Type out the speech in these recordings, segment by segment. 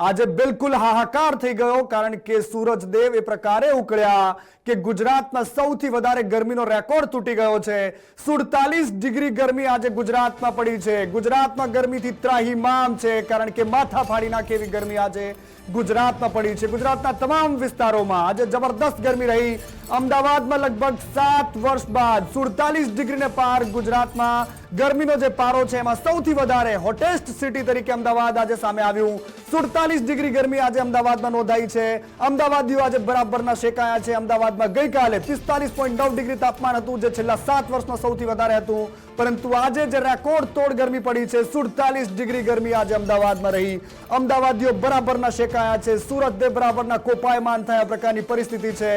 આજે બિલકુલ હાહાકાર થઈ ગયો, કારણ કે સૂરજદેવ એ પ્રકારે ઉકળ્યા કે ગુજરાતમાં સૌથી વધારે ગરમીનો રેકોર્ડ તૂટી ગયો છે. સુડતાલીસ ડિગ્રી ગરમી આજે ગુજરાતમાં પડી છે. ગુજરાતમાં ગરમીથી ત્રાહીમામ છે, કારણ કે માથા ફાડી નાખે એવી ગરમી આજે ગુજરાતમાં પડી છે. ગુજરાતના તમામ વિસ્તારોમાં આજે જબરદસ્ત ગરમી રહી. અમદાવાદમાં લગભગ સાત વર્ષ બાદ સુડતાલીસ ડિગ્રીને પાર ગુજરાતમાં ગરમીનો જે પારો છે, એમાં સૌથી વધારે હોટેસ્ટ સિટી તરીકે અમદાવાદ આજે સામે આવ્યું. સુડતાલીસ ડિગ્રી ગરમી આજે અમદાવાદમાં નોંધાઈ છે. અમદાવાદીઓ આજે બરાબરના શેકાયા છે. અમદાવાદમાં ગઈકાલે પિસ્તાલીસ પોઈન્ટ નવ ડિગ્રી તાપમાન હતું, જે છેલ્લા સાત વર્ષમાં સૌથી વધારે હતું. પરંતુ આજે જે રેકોર્ડ તોડ ગરમી પડી છે, સુડતાલીસ ડિગ્રી ગરમી આજે અમદાવાદમાં રહી. અમદાવાદીઓ બરાબરના શેકાયા છે સુરત દે બરાબરના કોપાયમાન થયા પ્રકારની પરિસ્થિતિ છે.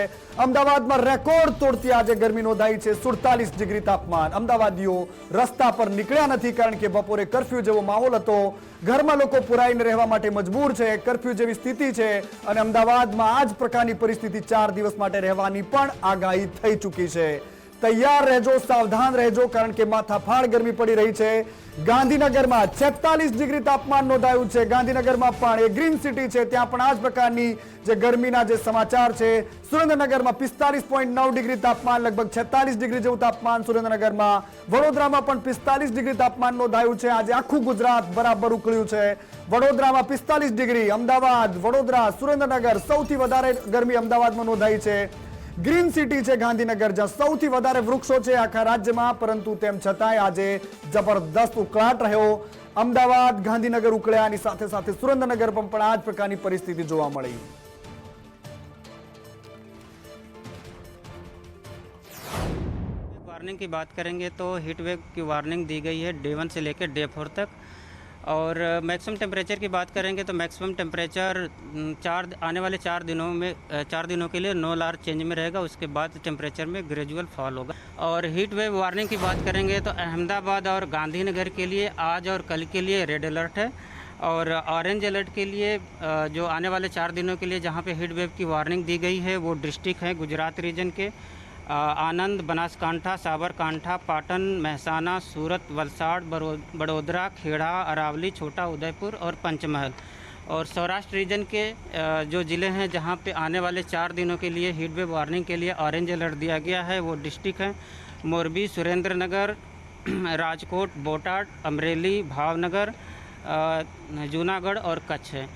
અમદાવાદમાં રેકોર્ડ તોડતી આજે ગરમી નોંધાઈ છે, સુડતાલીસ ડિગ્રી તાપમાન. અમદાવાદીઓ રસ્તા પર નીકળ્યા નથી કારણ કે બપોરે કરફ્યુ જેવો માહોલ હતો. ઘરમાં લોકો પુરાઈને રહેવા માટે મજબૂર છે, કરફ્યુ જેવી સ્થિતિ છે અને અમદાવાદમાં આ જ પ્રકારની પરિસ્થિતિ ચાર દિવસ માટે રહેવાની પણ આગાહી થઈ ચૂકી છે. તૈયાર રહેજો, સાવધાન રહેજો, કારણ કે માથાફાડ ગરમી પડી રહી છે. ગાંધીનગરમાં 46 ડિગ્રી તાપમાન નોંધાયું છે. ગાંધીનગરમાં પણ એ ગ્રીન સિટી છે. ત્યાં પણ આ જ પ્રકારની જે ગરમીના જે સમાચાર છે, સુરેન્દ્રનગરમાં પિસ્તાલીસ પોઈન્ટ નવ ડિગ્રી તાપમાન, લગભગ છેતાલીસ ડિગ્રી જેવું તાપમાન સુરેન્દ્રનગરમાં. વડોદરામાં પણ પિસ્તાલીસ ડિગ્રી તાપમાન નોંધાયું છે. આજે આખું ગુજરાત બરાબર ઉકળ્યું છે. વડોદરામાં પિસ્તાલીસ ડિગ્રી, અમદાવાદ, વડોદરા, સુરેન્દ્રનગર સૌથી વધારે ગરમી અમદાવાદમાં નોંધાઈ છે. ગ્રીન સિટી છે ગાંધીનગર જ્યાં સૌથી વધારે વૃક્ષો છે આખા રાજ્યમાં પરંતુ તેમ છતાંય આજે જબરદસ્ત ઉકળાટ રહ્યો અમદાવાદ ગાંધીનગર ઉકળ્યાની સાથે સાથે સુરેન્દ્રનગર પણ પણ આ જ પ્રકારની પરિસ્થિતિ જોવા મળી वार्निंग की बात करेंगे तो हीट वेव की वार्निंग दी गई है डे वन से लेकर डे फोर तक और मैक्सिमम टेम्परेचर की बात करेंगे तो मैक्सिमम टेम्परेचर चार, आने वाले चार दिनों में चार दिनों के लिए नो लार चेंज में रहेगा, उसके बाद टेम्परेचर में ग्रेजुअल फॉल होगा। और हीट वेव वार्निंग की बात करेंगे तो अहमदाबाद और गांधीनगर के लिए आज और कल के लिए रेड अलर्ट है। और ऑरेंज अलर्ट के लिए जो आने वाले चार दिनों के लिए जहाँ पे हीट वेव की वार्निंग दी गई है, वो डिस्ट्रिक्ट है गुजरात रीजन के। आनंद, बनासकांठा, साबरकांठा, पाटन, महसाना, सूरत, वलसाड़ बड़ोदरा, खेड़ा, अरावली, छोटा उदयपुर और पंचमहल। और सौराष्ट्र रीजन के जो ज़िले हैं जहाँ पे आने वाले चार दिनों के लिए हीट वेव वार्निंग के लिए ऑरेंज अलर्ट दिया गया है, वो डिस्ट्रिक्ट हैं। मोरबी सुरेंद्र नगर राजकोट, बोटाड, अमरेली, भावनगर जूनागढ़ और कच्छ है।